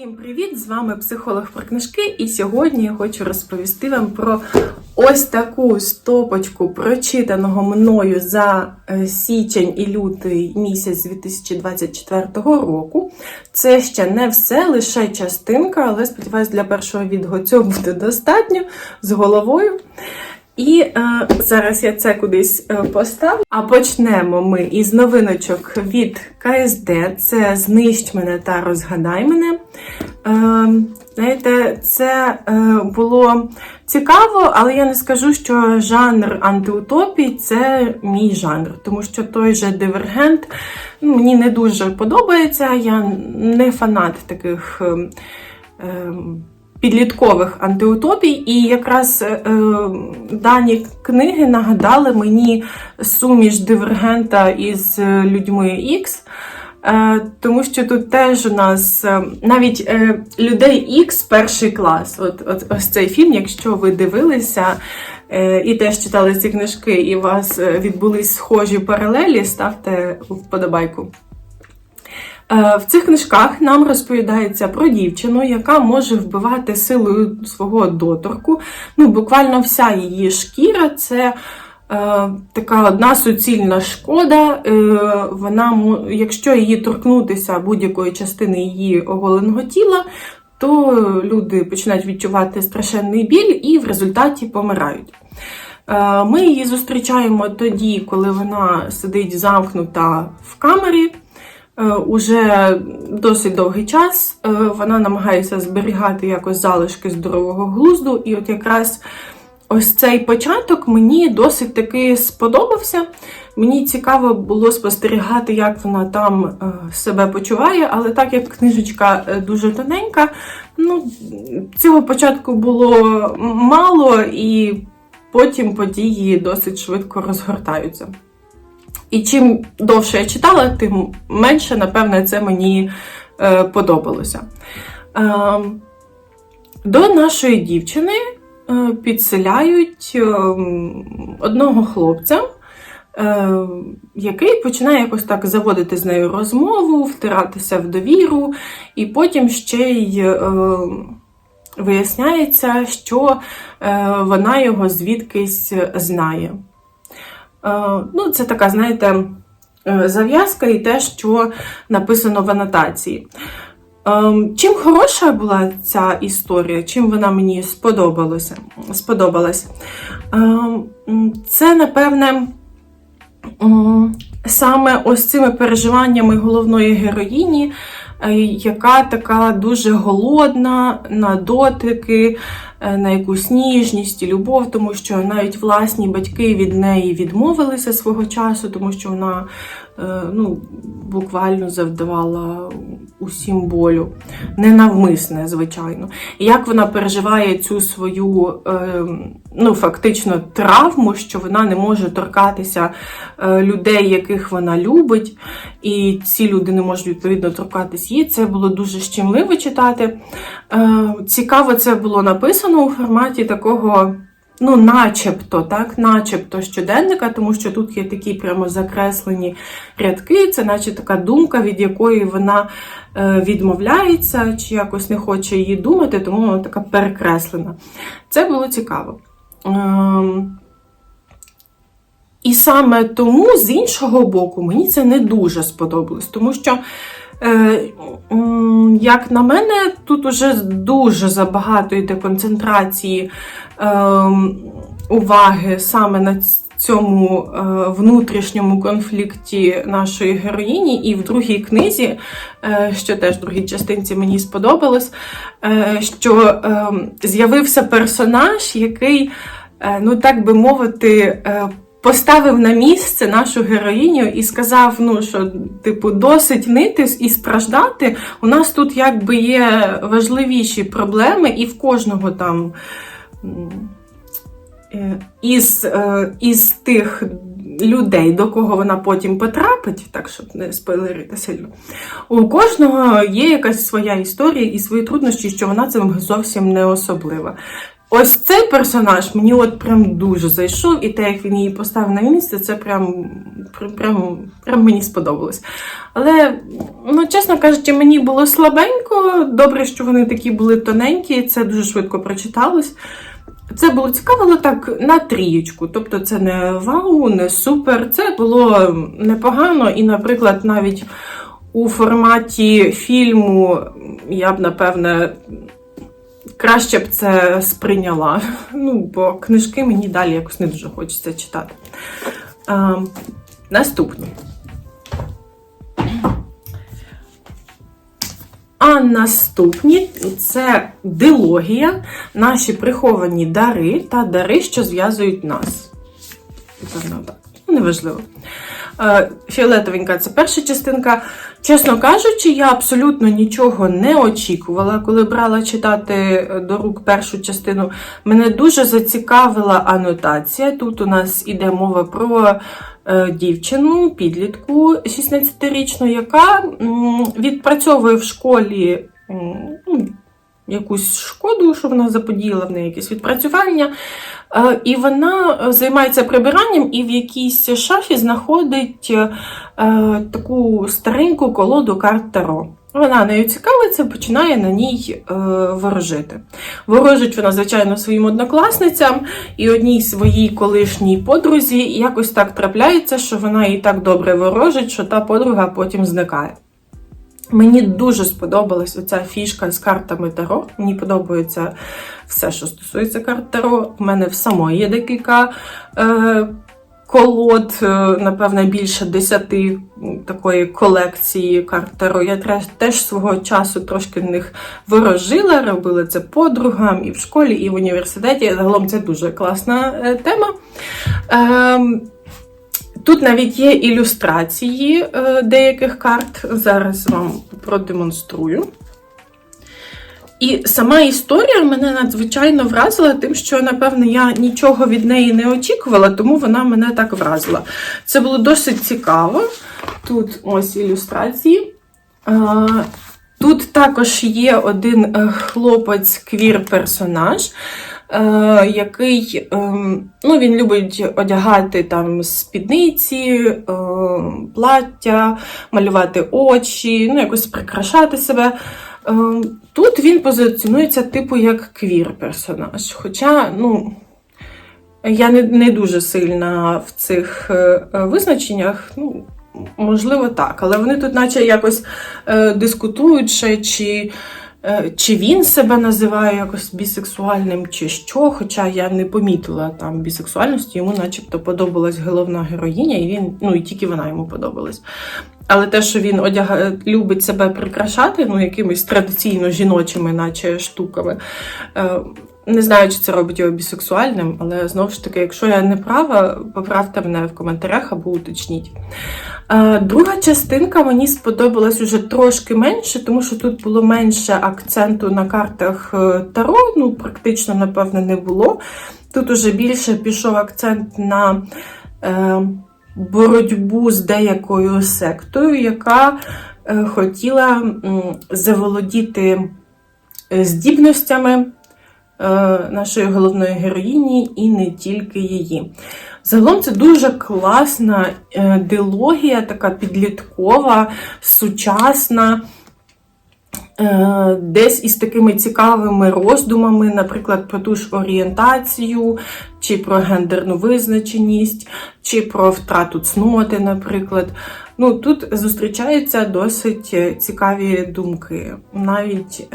Всім привіт! З вами психолог про книжки, і сьогодні я хочу розповісти вам про ось таку стопочку прочитаного мною за е, січень і лютий місяць 2024 року. Це ще не все, лише частинка, але сподіваюсь, для першого відео цього буде достатньо з головою. І е, зараз я це кудись е, поставлю. А почнемо ми із новиночок від КСД. Це Знищ мене та розгадай мене. Е, знаєте, це е, було цікаво, але я не скажу, що жанр антиутопій це мій жанр, тому що той же дивергент мені не дуже подобається. Я не фанат таких. Е, е, підліткових антиутопій, і якраз е, дані книги нагадали мені суміш дивергента із е, людьми Ікс. Е, тому що тут теж у нас е, навіть е, людей Ікс перший клас. От, от ось цей фільм, якщо ви дивилися е, і теж читали ці книжки, і у вас е, відбулись схожі паралелі, ставте вподобайку. Е, В цих книжках нам розповідається про дівчину, яка може вбивати силою свого доторку. Ну, буквально вся її шкіра це. Е, така одна суцільна шкода. Е, вона, якщо її торкнутися будь-якої частини її оголеного тіла, то люди починають відчувати страшенний біль і в результаті помирають. Ми її зустрічаємо тоді, коли вона сидить замкнута в камері. Е, Уже досить довгий час Е, вона намагається зберігати якось залишки здорового глузду, і от якраз ось цей початок мені досить таки сподобався. Мені цікаво було спостерігати, як вона там е, себе почуває, але так як книжечка дуже тоненька, ну, цього початку було мало, і потім події досить швидко розгортаються. І чим довше я читала, тим менше, напевне, це мені е, подобалося. Е, до нашої дівчини е, підселяють е, одного хлопця, е, який починає якось так заводити з нею розмову, втиратися в довіру, і потім ще й е, виясняється, що е, вона його звідкись знає. Е, Ну, це така, знаєте, е, зав'язка і те, що написано в анотації. Ем, Чим хороша була ця історія, чим вона мені сподобалася? сподобалась? Це, напевне, саме ось цими переживаннями головної героїні, е, яка така дуже голодна на дотики, е, на якусь ніжність і любов, тому що навіть власні батьки від неї відмовилися свого часу, тому що вона е, ну, буквально завдавала усім болю. Ненавмисне, звичайно. І як вона переживає цю свою е, ну, фактично травму, що вона не може торкатися е, людей, яких вона любить, і ці люди не можуть відповідно торкатись її. Це було дуже щемливо читати. Е, Цікаво, це було написано у форматі такого. Ну, начебто, так, начебто щоденника, тому що тут є такі прямо закреслені рядки, це наче така думка, від якої вона е, відмовляється, чи якось не хоче її думати, тому вона така перекреслена. Це було цікаво. Ем, і саме тому, з іншого боку, мені це не дуже сподобалось, тому що, як на мене, тут уже дуже забагато йде концентрації е, уваги саме на цьому е, внутрішньому конфлікті нашої героїні, і в другій книзі, е, що теж в другій частинці мені сподобалось, е, що е, з'явився персонаж, який, е, ну так би мовити, е, Поставив на місце нашу героїню і сказав: ну що, типу, досить нитись і страждати. У нас тут якби є важливіші проблеми, і в кожного там е, із, е, із тих людей, до кого вона потім потрапить, так щоб не спойлерити сильно, у кожного є якась своя історія і свої труднощі, що вона цим зовсім не особлива. Ось цей персонаж мені от прям дуже зайшов, і те, як він її поставив на місце, це прям, прям, прям, мені сподобалось. Але, ну, чесно кажучи, мені було слабенько. Добре, що вони такі були тоненькі, це дуже швидко прочиталось. Це було цікаво, але так на трієчку. Тобто це не вау, не супер. Це було непогано. І, наприклад, навіть у форматі фільму я б, напевне, краще б це сприйняла. Ну, бо книжки мені далі якось не дуже хочеться читати. А, наступні. А наступні це дилогія, наші приховані дари та дари, що зв'язують нас. Певно, так. Ну, Неважливо. Е, Фіолетовенька це перша частинка. Чесно кажучи, я абсолютно нічого не очікувала, коли брала читати е, до рук першу частину. Мене дуже зацікавила анотація. Тут у нас іде мова про е, дівчину, підлітку 16-річну, яка відпрацьовує в школі ну, якусь шкоду, що вона заподіяла в неї якесь відпрацювання. Е, І вона е, займається прибиранням і в якійсь шафі знаходить е, таку стареньку колоду карт Таро. Вона нею цікавиться, починає на ній е, ворожити. Ворожить вона, звичайно, своїм однокласницям і одній своїй колишній подрузі. І якось так трапляється, що вона їй так добре ворожить, що та подруга потім зникає. Мені дуже сподобалась оця фішка з картами Таро. Мені подобається все, що стосується карт Таро. У мене в самої є декілька е, колод, е, напевне, більше десяти такої колекції карт Таро. Я теж, свого часу трошки в них ворожила, робила це подругам і в школі, і в університеті. Загалом це дуже класна е, тема. Е, Тут навіть є ілюстрації е, деяких карт. Зараз вам продемонструю. І сама історія мене надзвичайно вразила, тим, що, напевно, я нічого від неї не очікувала, тому вона мене так вразила. Це було досить цікаво. Тут ось ілюстрації. Е, Тут також є один е, хлопець-квір-персонаж, е, який ем, ну, він любить одягати там спідниці, е, плаття, малювати очі, ну, якось прикрашати себе. Ем, Тут він позиціонується типу як квір-персонаж. Хоча, ну. Я не не дуже сильна в цих е, визначеннях. Ну, можливо, так. Але вони тут, наче якось е, дискутують ще, чи, е, чи він себе називає якось бісексуальним, чи що. Хоча я не помітила там бісексуальності, йому начебто подобалась головна героїня, і він, ну і тільки вона йому подобалась. Але те, що він одяга... любить себе прикрашати, ну, якимись традиційно жіночими, наче штуками. Не знаю, чи це робить його бісексуальним, але знову ж таки, якщо я не права, поправте мене в коментарях або уточніть. Е, Друга частинка мені сподобалась уже трошки менше, тому що тут було менше акценту на картах е, Таро, ну, практично, напевно, не було. Тут уже більше пішов акцент на е, боротьбу з деякою сектою, яка е, хотіла заволодіти здібностями. Е, нашої головної героїні і не тільки її. Загалом це дуже класна е, дилогія, така підліткова, сучасна. Е, десь із такими цікавими роздумами, наприклад, про ту ж орієнтацію, чи про гендерну визначеність, чи про втрату цноти, наприклад. Ну, Тут зустрічаються досить цікаві думки. Навіть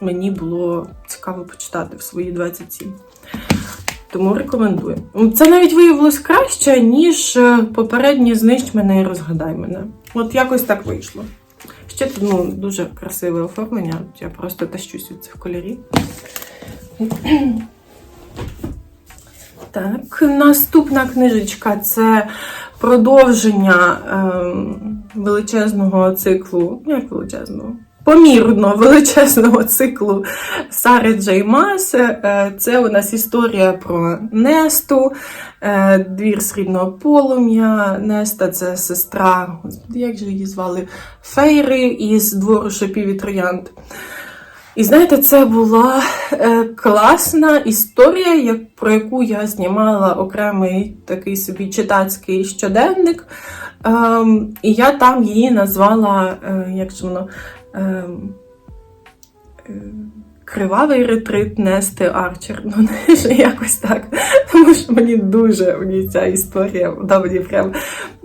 мені було цікаво почитати в свої 27. Тому рекомендую. Це навіть виявилось краще, ніж попереднє знищ мене і розгадай мене. От якось так вийшло. Ще ну, дуже красиве оформлення, я просто тащусь від цих кольорів. Так, наступна книжечка це продовження ем, величезного циклу. Ну, як величезного? Помірно величезного циклу Сари Джей Мас. Е, Це у нас історія про Несту, е, двір срібного полум'я. Неста це сестра, як же її звали? Фейри із двору шипів і троянд. І знаєте, це була е, класна історія, про яку я знімала окремий такий собі читацький щоденник. Ем, і я там її назвала, як же воно. Ем, е, Кривавий ретрит Нести Арчер. Ну, не якось так. Тому що мені дуже мені ця історія вона мені прям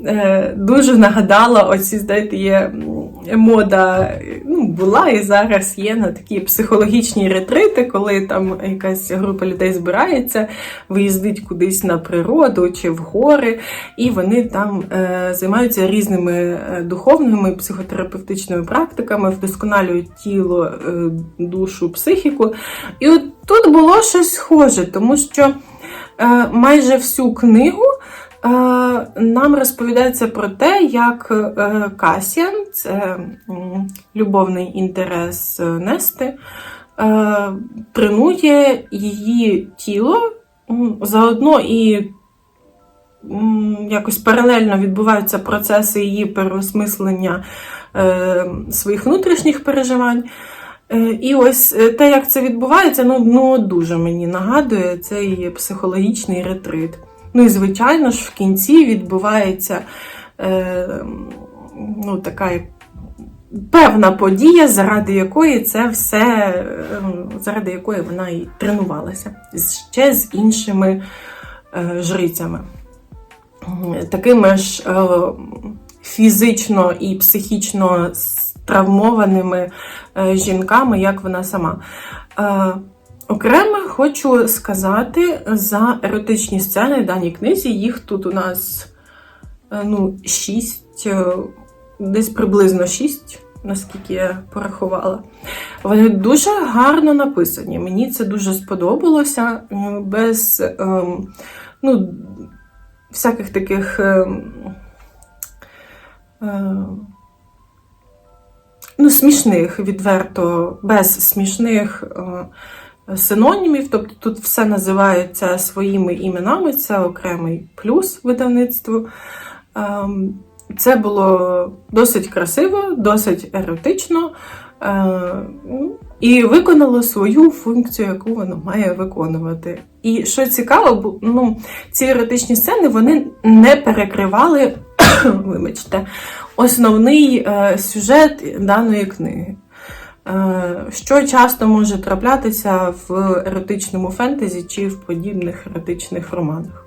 е, дуже нагадала оці, знаєте, є мода, ну, була і зараз є на такі психологічні ретрити, коли там якась група людей збирається, виїздить кудись на природу чи в гори, і вони там е, займаються різними е, духовними психотерапевтичними практиками, вдосконалюють тіло, е, душу, психіку. І от тут було щось схоже, тому що е, майже всю книгу нам розповідається про те, як е, Касіан, це любовний інтерес е, Нести, е, тренує її тіло заодно і якось паралельно відбуваються процеси її переосмислення е, своїх внутрішніх переживань. Е, І ось е, те, як це відбувається, ну, ну дуже мені нагадує цей психологічний ретрит. Ну і звичайно ж, в кінці відбувається е, ну, така певна подія, заради якої це все, е, заради якої вона і тренувалася ще з іншими е, жрицями. Такими ж е, фізично і психічно травмованими е, жінками, як вона сама. Е, Окремо хочу сказати за еротичні сцени в даній книзі. Їх тут у нас е, ну, шість, е, десь приблизно шість, наскільки я порахувала. Вони дуже гарно написані. Мені це дуже сподобалося. Без ем, ну, всяких таких. ем, ем, ну, смішних, відверто, без смішних е, синонімів. Тобто тут все називається своїми іменами, це окремий плюс видавництву. Ем, Це було досить красиво, досить еротично. е, І виконало свою функцію, яку воно має виконувати. І що цікаво, ну, ці еротичні сцени вони не перекривали, вибачте, основний е, сюжет даної книги. Е, що часто може траплятися в еротичному фентезі чи в подібних еротичних романах.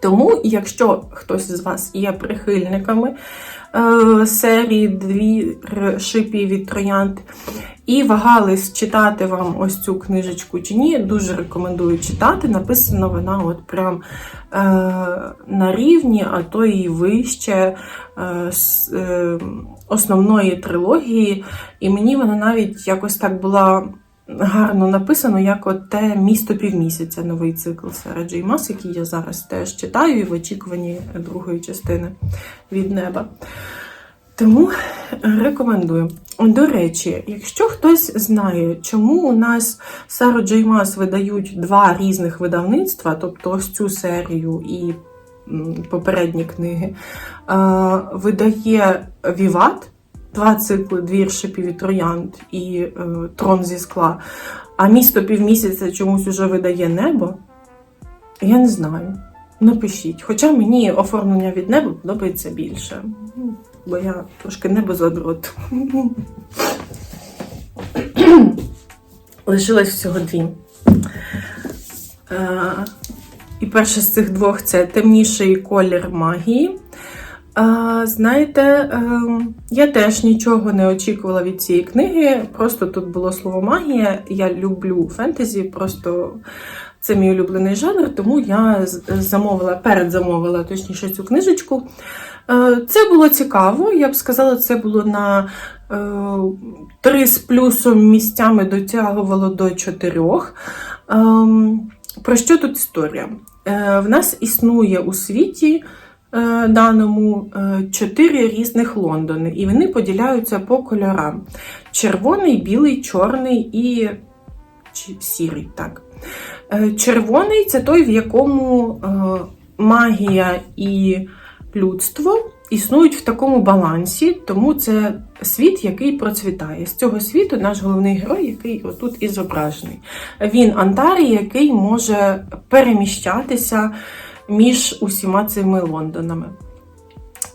Тому, якщо хтось з вас є прихильниками серії дві шипі від троянд і вагались читати вам ось цю книжечку чи ні, дуже рекомендую читати. Написана вона от прям е, на рівні, а то і вище е, е, основної трилогії. І мені вона навіть якось так була гарно написано, як от те місто півмісяця, новий цикл Сара Джей Мас, який я зараз теж читаю і в очікуванні другої частини від неба. Тому рекомендую. До речі, якщо хтось знає, чому у нас Сару Джей Мас видають два різних видавництва, тобто ось цю серію і попередні книги, видає Віват, два цикли Двір шипів і троянд і е, Трон зі скла, а місто півмісяця чомусь уже видає небо, я не знаю. Напишіть. Хоча мені оформлення від неба подобається більше. Ну, Бо я трошки небо задрот. Лишилось всього дві. Е, І перше з цих двох це темніший колір магії. А, знаєте, ем, я теж нічого не очікувала від цієї книги. Просто тут було слово магія. Я люблю фентезі, просто це мій улюблений жанр, тому я замовила, передзамовила точніше цю книжечку. Е, Це було цікаво. Я б сказала, це було на е, три з плюсом місцями дотягувало до чотирьох. Ем, Про що тут історія? Е, В нас існує у світі е, даному е, чотири різних Лондони, і вони поділяються по кольорам: червоний, білий, чорний і чи- сірий. Так. Е, Червоний це той, в якому е, магія і людство, існують в такому балансі, тому це світ, який процвітає. З цього світу наш головний герой, який отут і зображений. Він Антарій, який може переміщатися між усіма цими Лондонами.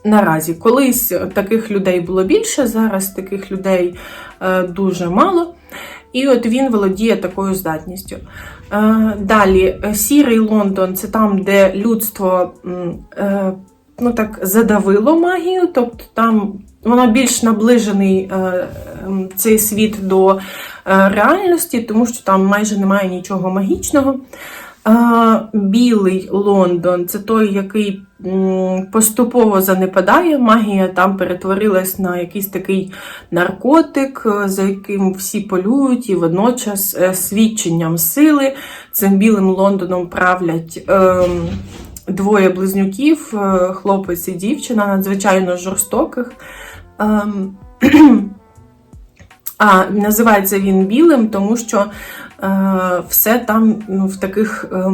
Наразі колись таких людей було більше, зараз таких людей е, дуже мало. І от він володіє такою здатністю. Е, Далі, е, сірий Лондон це там, де людство ну так, задавило магію, тобто там вона більш наближений цей світ до реальності, тому що там майже немає нічого магічного. Білий Лондон це той, який поступово занепадає. Магія там перетворилась на якийсь такий наркотик, е, за яким всі полюють, і водночас е, свідченням сили цим білим Лондоном правлять. ем, Двоє близнюків, е, хлопець і дівчина, надзвичайно жорстоких. Ем, А називається він білим, тому що все там ну, в таких, е,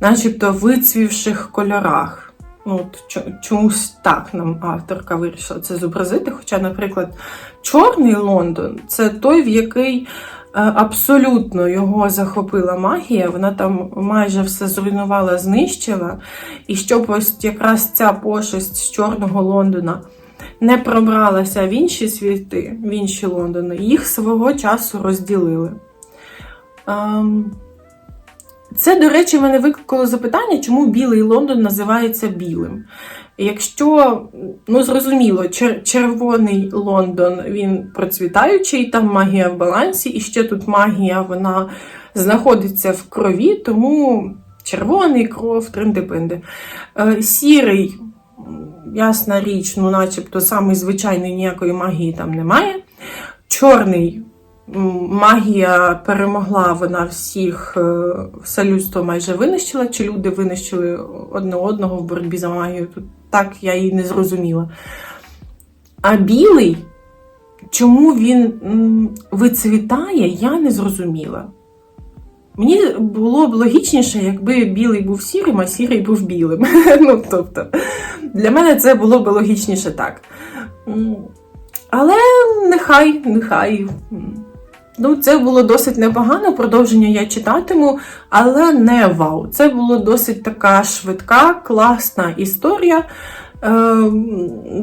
начебто, вицвівших кольорах. Ну, от, чомусь так нам авторка вирішила це зобразити. Хоча, наприклад, чорний Лондон це той, в який е, абсолютно його захопила магія. Вона там майже все зруйнувала, знищила. І щоб ось якраз ця пошесть з чорного Лондона не пробралася в інші світи, в інші Лондони, їх свого часу розділили. Ем, Це, до речі, мене викликало запитання, чому білий Лондон називається білим. Якщо, ну зрозуміло, чер- червоний Лондон він процвітаючий, там магія в балансі, і ще тут магія вона знаходиться в крові, тому червоний кров, трендепинди. Е, Сірий, ясна річ, ну, начебто, самий звичайний ніякої магії там немає. Чорний магія перемогла, вона всіх, е, все людство майже винищила, чи люди винищили одне одного в боротьбі за магію. Тут так я і не зрозуміла. А білий, чому він вицвітає, я не зрозуміла. Мені було б логічніше, якби білий був сірим, а сірий був білим. ну, тобто, для мене це було б логічніше так. Але нехай, нехай. Ну, це було досить непогано. Продовження я читатиму, але не вау. Це було досить така швидка, класна історія, е,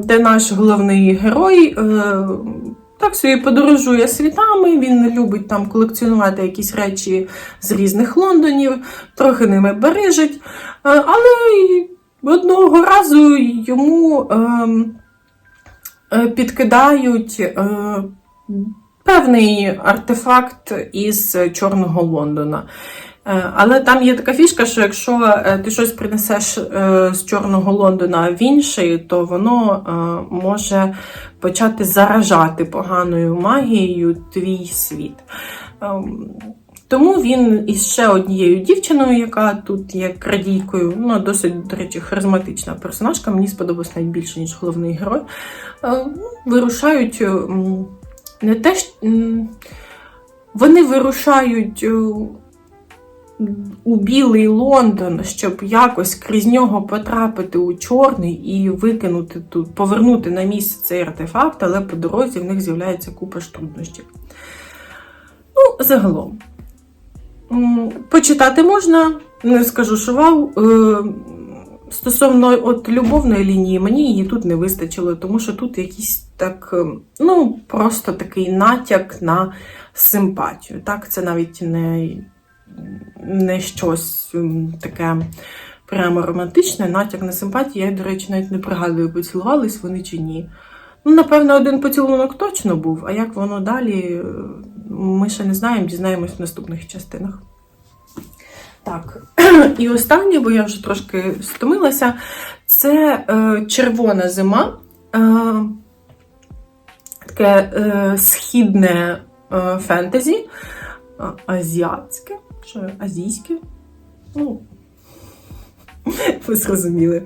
де наш головний герой. е, Так собі подорожує світами, він любить там колекціонувати якісь речі з різних Лондонів, трохи ними бережить. Е, Але одного разу йому ем, е, підкидають певний артефакт із Чорного Лондона. Е, Але там є така фішка, що якщо е, ти щось принесеш е, з Чорного Лондона в інший, то воно може почати заражати поганою магією твій світ. Ем, Тому він із ще однією дівчиною, яка тут є крадійкою, ну, досить, до речі, харизматична персонажка, мені сподобалась навіть більше, ніж головний герой. ну, Вирушають не те, вони вирушають е, у білий Лондон, щоб якось крізь нього потрапити у чорний і викинути тут, повернути на місце цей артефакт, але по дорозі в них з'являється купа труднощів. Ну, загалом. Почитати можна, не скажу, що вау. Стосовно от любовної лінії, мені її тут не вистачило, тому що тут якийсь так, е, ну, просто такий натяк на симпатію. Так, це навіть не, не щось таке прямо романтичне, натяк на симпатію. Я, до речі, навіть не пригадую, поцілувались вони чи ні. Ну, напевно, один поцілунок точно був, а як воно далі, е, ми ще не знаємо, дізнаємось в наступних частинах. Так, і останнє, бо я вже трошки стомилася, це е, червона зима. Е, таке е, східне е, фентезі, а, азіатське, що азійське. Ну, ви зрозуміли.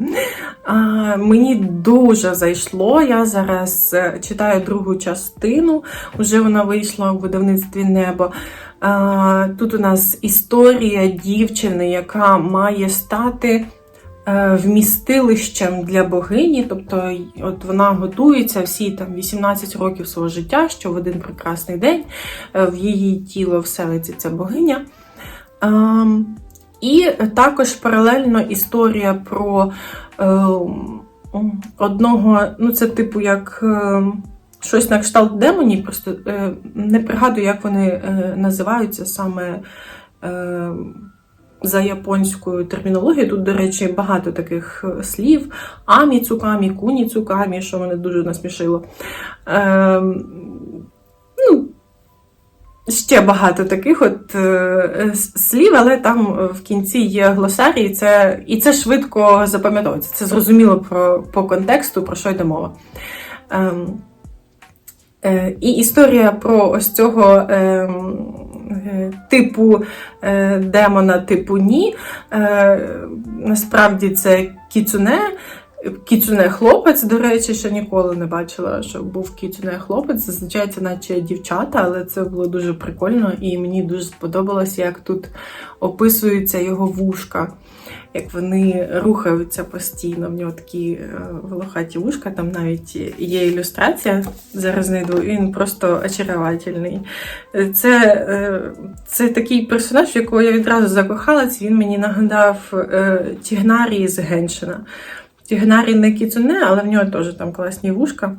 А, мені дуже зайшло. Я зараз е, читаю другу частину, вже вона вийшла у видавництві небо. А, тут у нас історія дівчини, яка має стати е, вмістилищем для богині, тобто от вона готується всі там 18 років свого життя, що в один прекрасний день е, в її тіло вселиться ця богиня. Ем, І також паралельно історія про ем, одного, ну це типу як ем, щось на кшталт демонів, просто е, не пригадую, як вони е, називаються саме е, за японською термінологією. Тут, до речі, багато таких е, слів: амі цукамі, куні цукамі, що мене дуже насмішило. Е, ну, Ще багато таких от е, слів, але там е, в кінці є глосарій, і це, і це швидко запам'ятовується. Це зрозуміло про, по контексту, про що йде мова. Ем, е, і історія про ось цього ем, е, типу е, демона, типу ні. Е, насправді це кіцуне. Кіцуне хлопець, до речі, ще ніколи не бачила, що був кіцуне хлопець. Зазвичай це наче дівчата, але це було дуже прикольно і мені дуже сподобалось, як тут описуються його вушка, як вони рухаються постійно. В нього такі е, волохаті вушка, там навіть є ілюстрація. Зараз знайду. Він просто очаровательний. Це, е, це такий персонаж, якого я відразу закохалась. Він мені нагадав е, Тігнарії з Геншина. Тігнарі не кіцуне, але в нього теж там класні вушка.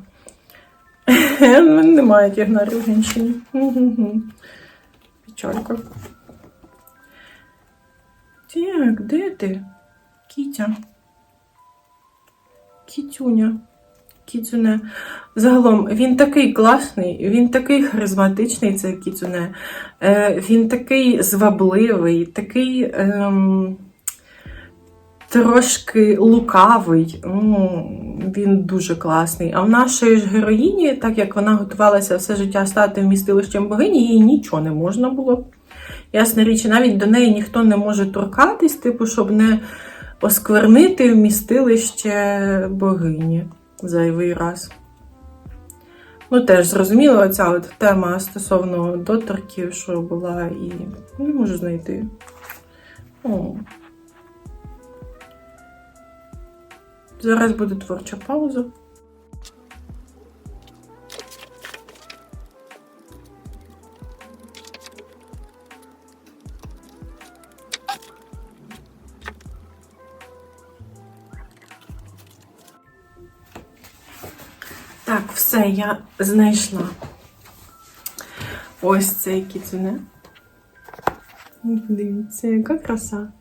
Немає тігнарів в Геншині. Мгм. Печалька. Так, де ти? Кітя. Кітюня. Кіцуне. Загалом, він такий класний, він такий харизматичний, цей кіцуне. Е, він такий звабливий, такий ем, трошки лукавий. Ну, він дуже класний. А в нашої ж героїні, так як вона готувалася все життя стати вмістилищем богині, їй нічого не можна було. Ясна річ, навіть до неї ніхто не може торкатись, типу, щоб не осквернити вмістилище богині зайвий раз. Ну, теж зрозуміло, оця от тема стосовно доторків, що була, і не можу знайти. О. Зараз буде творча пауза. Так, все, я знайшла. Ось цей кіцуне. Дивіться, яка краса.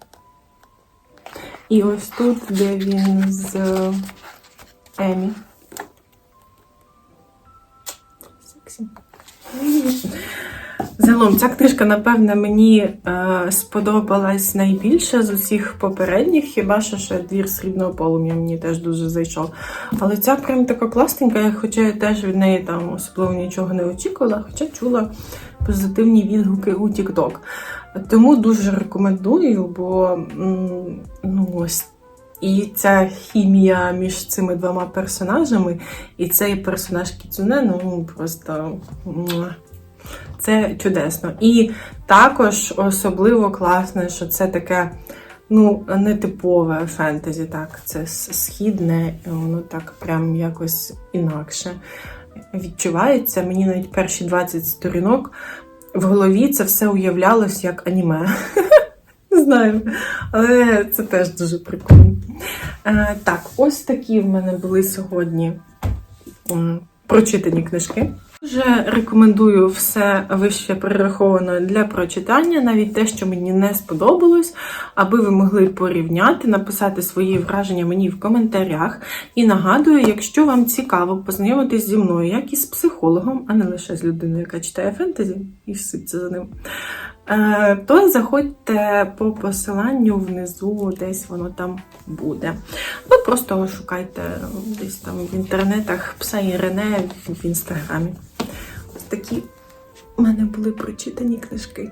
І ось тут, де він з Емі. Сексі. Загалом, ця книжка, напевне, мені е, сподобалась найбільше з усіх попередніх, хіба що ще двір срібного полум'я мені теж дуже зайшов. Але ця прям така класненька, хоча я теж від неї там особливо нічого не очікувала, хоча чула позитивні відгуки у TikTok. Тому дуже рекомендую, бо ну ось. І ця хімія між цими двома персонажами, і цей персонаж Кіцуне, ну просто це чудесно. І також особливо класне, що це таке ну, нетипове фентезі, так, це східне, воно так прям якось інакше відчувається. Мені навіть перші 20 сторінок в голові це все уявлялось як аніме. Не знаю, але це теж дуже прикольно. Е, так, ось такі в мене були сьогодні прочитані книжки. Дуже рекомендую все вище перераховане для прочитання, навіть те, що мені не сподобалось, аби ви могли порівняти, написати свої враження мені в коментарях. І нагадую, якщо вам цікаво познайомитись зі мною, як і з психологом, а не лише з людиною, яка читає фентезі і вситься за ним, то заходьте по посиланню внизу, десь воно там буде. Ну, просто шукайте десь там в інтернетах пса Ірине в інстаграмі. Ось такі в мене були прочитані книжки.